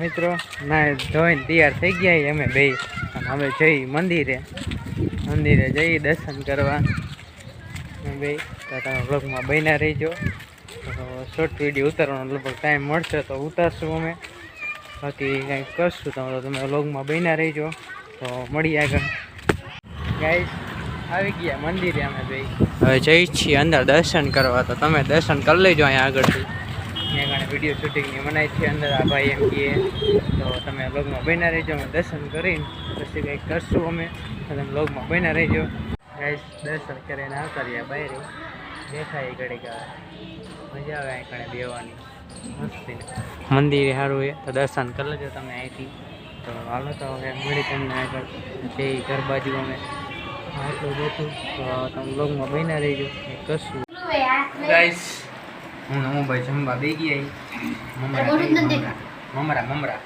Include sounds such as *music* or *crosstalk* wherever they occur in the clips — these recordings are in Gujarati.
મિત્રો ના ધોઈને તૈયાર થઈ ગયા અમે બે. હવે જઈ મંદિરે. મંદિરે જઈ દર્શન કરવા. અમે બે. તો તમે બ્લોગમાં બન્યા રહીજો. શોર્ટ વીડિયો ઉતારવાનો લગભગ ટાઈમ મળશે, તો ઉતારશું અમે. બાકી કંઈક કરશું તમે તમે બ્લોગમાં બન્યા રહીજો. તો મળી આગળ. ગાઈસ આવી ગયા મંદિરે અમે બે. હવે જઈ છીએ અંદર દર્શન કરવા, તો તમે દર્શન કરી લેજો અહીંયા આગળથી. અહીંયા આગળ વીડિયો શૂટિંગની મનાઈ છે અંદર આ ભાઈ એમ કહે. તો તમે બ્લોગમાં બન્યા રહેજો અમે દર્શન કરીને પછી કંઈક કરશું અમે. તો તમે બ્લોગમાં બન્યા રહેજો. ગાઈસ દર્શન કરીને આવતા રહ્યા બહાર. દેખાય ઘડીક મજા આવે અહીં કણે બેવાની. મસ્તી. મંદિર સારું એ તો દર્શન કરી લેજો તમે અહીંથી. તો હાલો તો હવે મળી તમને આગળ. તે ઘર બાજુ અમે. આટલું બેઠું તો તમે બ્લોગમાં બન્યા રહેજો એ કરશું ગાઈસ હું નમો ભાઈ જમવા બે ગયા મમરા. મમરા. મમરા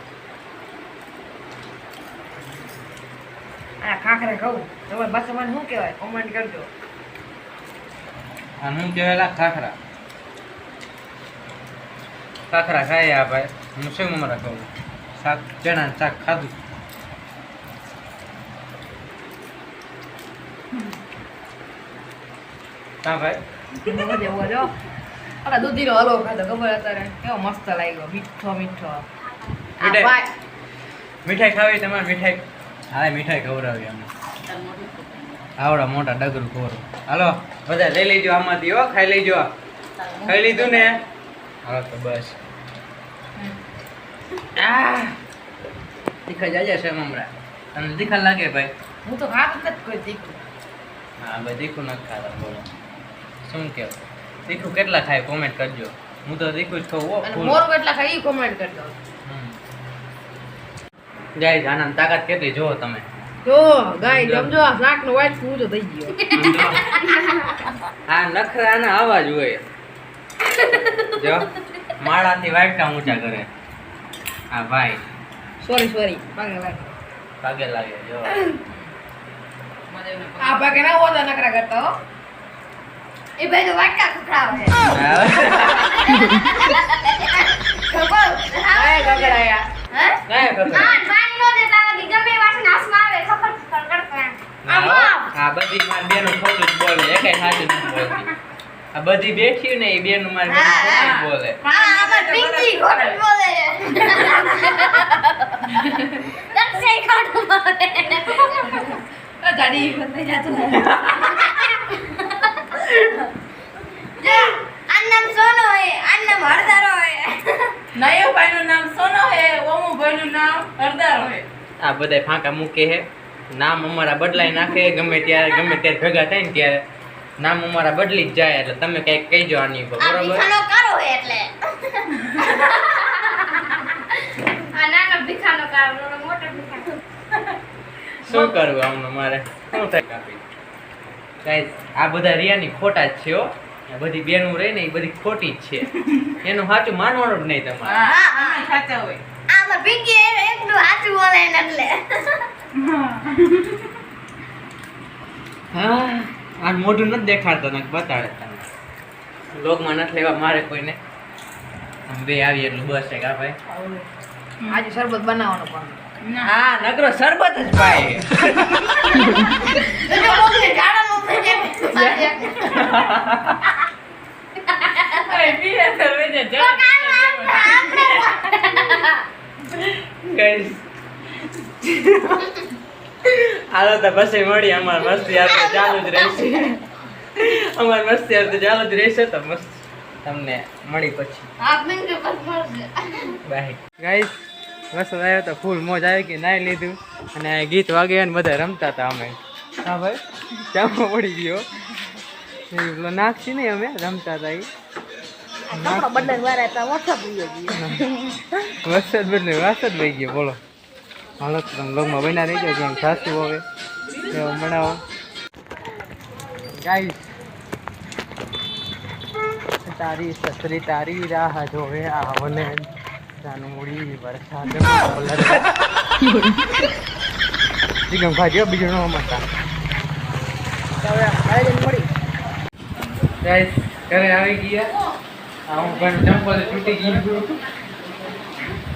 આ ખાખરે ખાવું. તમારે ભાષામાં શું કહેવાય? કોમેન્ટ કરજો. હું કહેવાયેલા ખાખરા. ખાખરા ખાય આ ભાઈ. હું શું મમરા ખાઉં? શાક ચણા શાક ખાધું. હા ભાઈ. અરે દૂધીનો હલવો ખાધો ખબર અત્યારે? કેવો મસ્ત લાગ્યો મીઠો મીઠો. મીઠાઈ. ખાવી તમારે મીઠાઈ? હા મીઠાઈ ખવડાવી અમને આવડા મોટા ડગરું ખોરું હાલો બધા લઈ લેજો આમાંથી હો ખાઈ લેજો. ખાઈ લીધું ને? હા તો બસ. આ તીખા જાજે છે મમરા તને તીખા લાગે ભાઈ? હું તો ખાતું જ કોઈ તીખું. હા ભાઈ તીખું નથી ખાતા બોલો. શું કેવું? તીખું કેટલા ખાય કોમેન્ટ કરજો. હું તો તીખું જ ખાઉં અને મોરું કેટલા ખાઈ કોમેન્ટ કરજો. જાય આનંદ તાકાત કેટલી જોવો તમે. જો ગાય સમજો આ શાક નો વાઈટ પૂજો થઈ ગયો. આ નખરા ના જ હોય. જો માળાથી વાટકા ઊંચા કરે. આ ભાઈ. સોરી સોરી પાગે લાગે. પાગે લાગે જો. આ પાગે ના હોતા નકરા કરતા હો. એ ભાઈ તો વાટકા ખખડાવે હા. પાણી નો દેતા નથી ગમે એ વાસણ હાથમાં આવે બોલે. ખબર *laughs* કરતા આમાં આ બધી મારી બેનું ખોટું જ બોલે એકેય સાચું નથી બોલતી આ બધી બેઠી ને એ બેનું મારી બેનું ખોટું જ બોલે હા આમાં પિંકી ખોટું બોલે છે દક્ષય ખોટું બોલે જાડી થઈ જાતું જો આ નામ સોનો હોય આ નામ હળદર હોય નયો નામ સોનો હે ઓમુ ભાઈનું નામ હરદાર હે. આ બધાય ફાંકા મૂકે હે. નામ અમારા બદલાઈ નાખે ગમે ત્યારે ગમે ત્યારે ભેગા થાય ને ત્યારે. નામ અમારા બદલી જ જાય એટલે તમે કંઈક કહીજો આની ઉપર બરોબર? ભીખાનો કરો એટલે. *laughs* આ નાનો ભીખાનો કારો મોટો ભીખાનો. શું કરવું આમનું મારે? શું થાય? કાપી. ગાઈસ આ બધા રિયાની ખોટા જ છે હો. આ બધી બેનું રહી ને એ બધી ખોટી જ છે. એનું સાચું માનવાનું જ નહીં તમારે. સાચા હોય. આમાં પિંકી એકલું સાચું બોલે એટલે. હા આ મોઢું નથી દેખાડતો ને બતાડે તમે લોગમાં નથી લેવા મારે કોઈને. બે આવી એટલું બસ છે કા ભાઈ. આજે શરબત બનાવવાનો પણ. હા નકરો શરબત જ ભાઈ. *laughs* જો મોકલે ગાળામાં થઈ જાય *laughs* અરે પીએ તો વેજે તો કામ આપણે ગાઈસ હાલો તો પછી મળી અમાર મસ્તી આ તો ચાલુ જ રહેશે. અમાર મસ્તી આ તો ચાલુ જ રહેશે તો મસ્ત. તમને મળી પછી. બાય. ગાઈસ બસ આવ્યો તો ફૂલ મોજ આવી કે નાઈ લીધું. અને ગીત વાગે ને બધા રમતા હતા અમે. હા ભાઈ, ચામાં પડી ગયો. નાખશી નાખી નહીં અમે રમતા હતા એ કપડા વાળા હતા મોટા ગયો વરસાદ બદલે વરસાદ વહી ગયો બોલો હાલો તમે લોગમાં રહી ગયો કેમ સાસુ હવે એવો બનાવો ગાઈસ તારી સસરી તારી રાહ જોવે આવને. જાનમૂડી વરસાદ જીગમ ખાજો બીજું ન મતા. ગાઈસ ઘરે આવી ગયા. હું પણ ચંપલ તૂટી ગયું.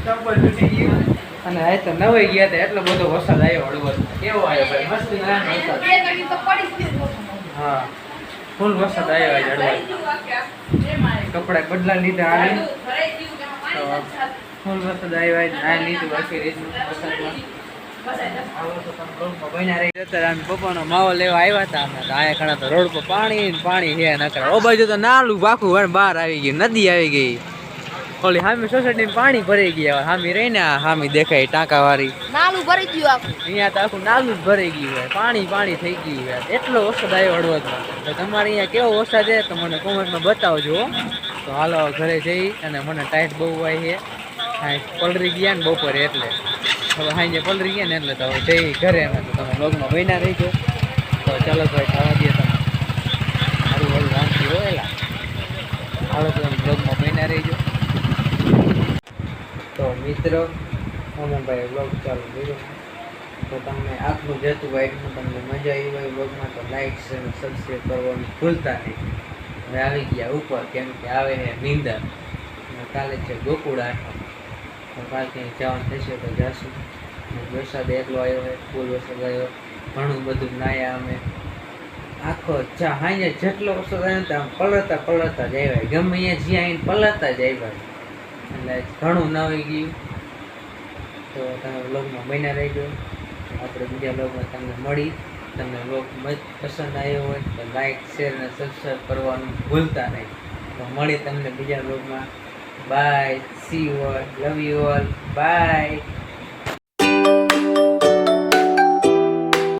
ચંપલ તૂટી ગયું. અને આ તો નવાઈ ગયા હતા એટલો બધો વરસાદ આવ્યો હળવો કેવો આવ્યો ભાઈ? મસ્ત વરસાદ. હા. ફૂલ વરસાદ આવ્યો આજે હળવદ કપડા બદલા લીધા આવી ફૂલ વરસાદ આવ્યો ના લીધું બાકી રીતનું વરસાદમાં. પપ્પાનો માવો લેવા આવ્યા હતા અમે તો રોડ પર પાણી પાણી છે નકર ઓ બાજુ તો આવી ગયું નદી આવી ગઈ ઓલી હામી સોસાયટી પાણી ભરાઈ ગયા હામી રહીને ને હામી દેખાય ટાંકા વાળી નાલું ભરી ગયું અહીંયા તો આખું. નાલું જ ભરાઈ ગયું હોય પાણી પાણી થઈ ગયું હોય એટલો વરસાદ આવ્યો હળવદમાં તો તમારે અહીંયા કેવો વરસાદ છે તો મને કોમેન્ટમાં બતાવજો તો હાલો, ઘરે જઈ અને મને ટાઈટ બહુ હોય છે. પલરી ગયા ને બપોરે એટલે. હવે સાંજે પલરી ગયા ને એટલે તો જઈ ઘરે અમે તો તમે બ્લોગમાં બન્યા રહીજો. તો ચાલો ભાઈ ખાવા દે તમે. સારું સારું વાંચી હોય એલા હાલો તો તમે બ્લોગમાં બન્યા રહીજો. તો મિત્રો અમુભાઈ બ્લોગ ચાલુ કર્યો. તો તમને આટલું જતું વાઇટમાં તમને મજા આવી હોય બ્લોગમાં તો લાઇક શેર સબસ્ક્રાઈબ કરવાનું ભૂલતા નહીં. હવે આવી ગયા ઉપર, કેમ કે આવે છે નીંદર. કાલે છે ગોકુળ આઠમ. ક્યાંય જવાનું થશે તો જશું. વરસાદ એટલો આવ્યો હોય ફૂલ વરસાદ આવ્યો ઘણું બધું નાયા અમે. આખો ચા હાઈને જેટલો વરસાદ આવ્યો તો આમ પલળતા પલળતા જ આવ્યા. ગમે અહીંયા જ્યાં આવીને પલળતા જ આવ્યા. એટલે ઘણું નવી ગયું. તો તમે બ્લોગમાં બન્યા ગયો આપણે બીજા બ્લોગમાં તમને મળી. તમને બ્લોગ પસંદ આવ્યો હોય તો લાઈક, શેર અને સબસ્ક્રાઈબ કરવાનું ભૂલતા નહીં. તો મળી તમને બીજા બ્લોગમાં Bye. See you all. Love you all. Bye.